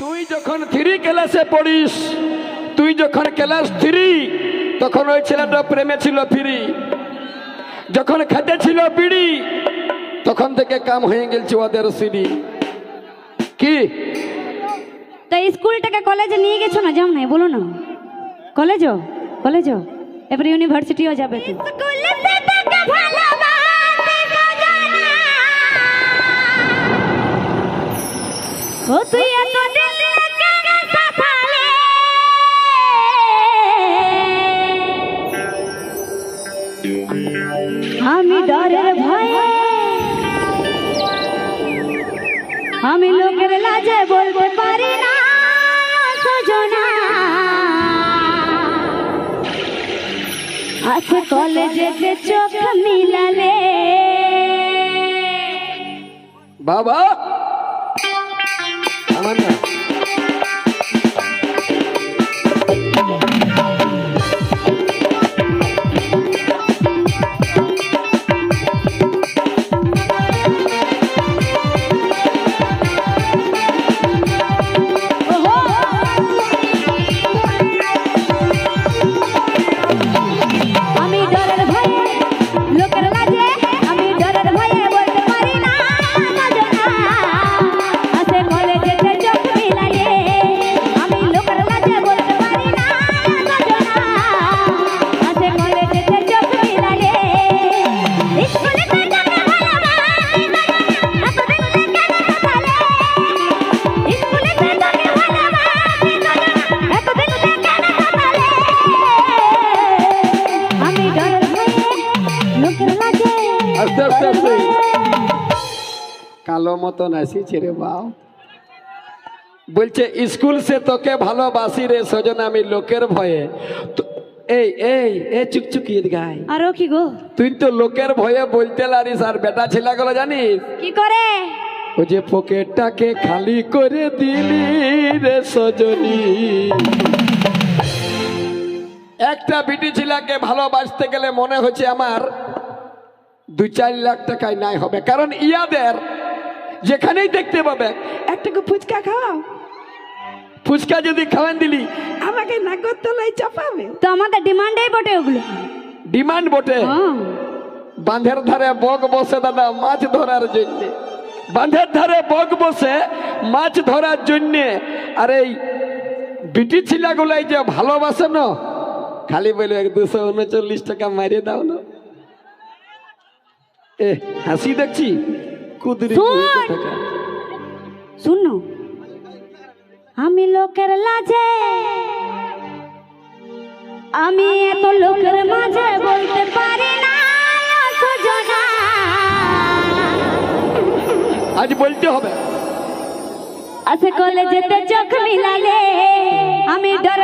তুই যখন থ্রি ক্লাসে পড়িস তুই যখন ক্লাস থ্রি তখন ওই ছেলেটা প্রেমে ছিল ফ্রি। যখন খেতে ছিল বিড়ি তখন থেকে কাম হয়ে গেছে ওদের সিঁড়ি। কি? তো স্কুলটাকে কলেজে নিয়ে গেছো না? যাও না বলো না। কলেজও? কলেজও? এবারে ইউনিভার্সিটিও যাবে তো। ও তুই এত আমি লোকের লাজে বলতে পারি না সজনা আছে কলেজে চোখ মিলালে। বাবা! আমার না আস্তে আস্তে আস্তে কালো মতন আসিছে রে বাপ। বলছে স্কুল সে তোকে ভালোবাসি রে সজন আমি লোকের ভয়ে। এই এই এ চুকচুকি গাই আরও কি গো? তুই তো লোকের ভয়ে বলতে লারিস আর বেটা ছেলেগুলো জানিস? কি করে? ও যে পকেটটাকে খালি করে দিলি রে সজনী। একটা বিটি ছেলেকে ভালোবাসতে গেলে মনে হচ্ছে আমার দু চার লাখ টাকায় নাই হবে। কারণ ইয়াদের যেখানেই দেখতে পাবে একটাকে ফুচকা খাওয়াও। ফুচকা যদি খাওয়ান দিলি আমাকে নাগর তলায় চাপাবে। তো আমাদের ডিমান্ডেই বটে ওগুলো। ডিমান্ড বটে? হ্যাঁ। বাঁধের ধারে বক বসে দাদা মাছ ধরার জন্য। বাঁধের ধারে বক বসে মাছ ধরার জন্য। আর এই বিটি ছিলাগুলাই যে ভালোবাসে না খালি বলে এক দুশো উনচল্লিশ টাকা মারিয়ে দাও না। এ হাসি দেখছি? কুদরি শোন। আমি লোকের লাজে আমি এত লোকের মাঝে বলতে পারি না আজ বলতে হবে। আছে কলেজেতে চোখ মিলালে আমি ডরের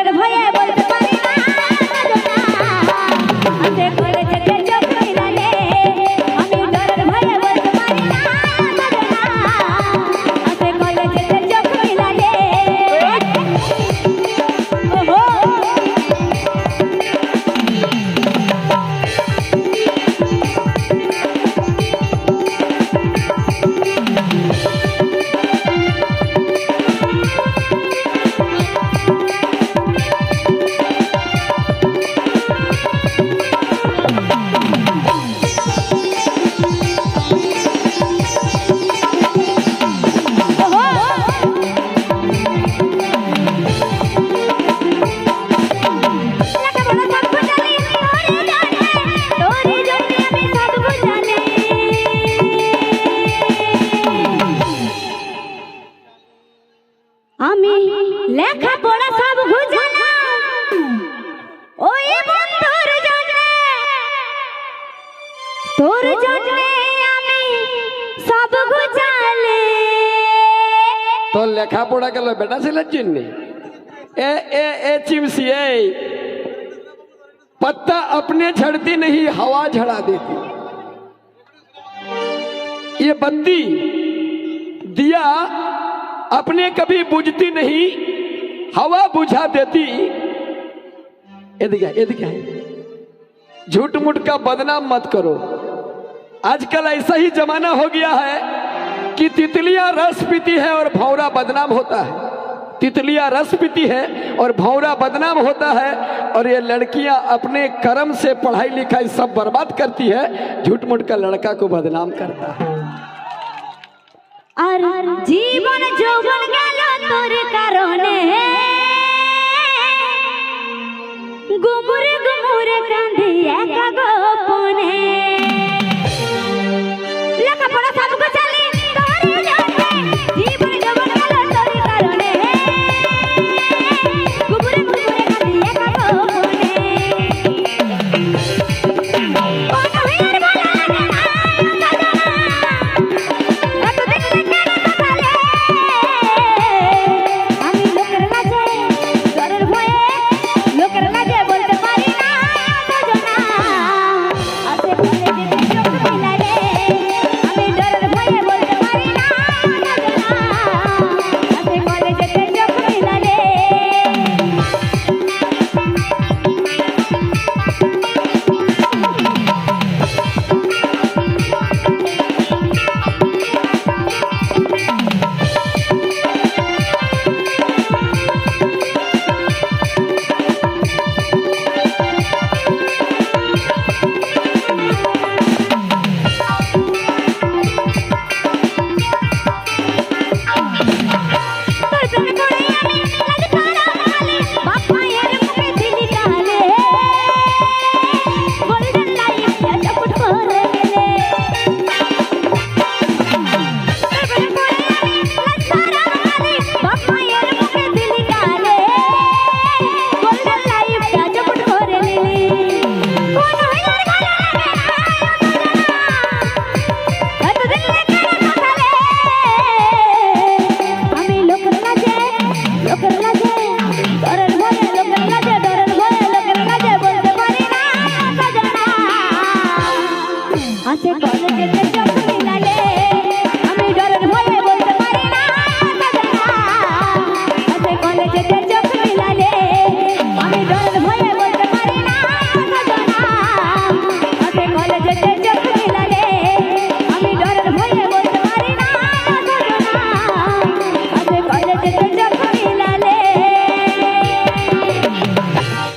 আমি লেখাপড়া সব জানলাম ওই বন্ধুর জন্য তোর জন্য আমি সব জানলে তোর লেখাপড়া গেল বেটা ছেলের জন্য ए ए ए चिमसी ए पत्ता अपने झड़ती नहीं हवा झड़ा देती ये बत्ती दिया अपने कभी बुझती नहीं, हवा बुझा देती। झूठ मूठ का बदनाम मत करो। आजकल ऐसा ही जमाना हो गया है कि तितलियाँ रस पीती है और भौरा बदनाम होता है। तितलियाँ रस पीती है और भौरा बदनाम होता है और ये लड़कियाँ अपने कर्म से पढ़ाई लिखाई सब बर्बाद करती है। झूठ मूठ का लड़का को बदनाम करता है। जी যৌবন গেল তোর কারণে।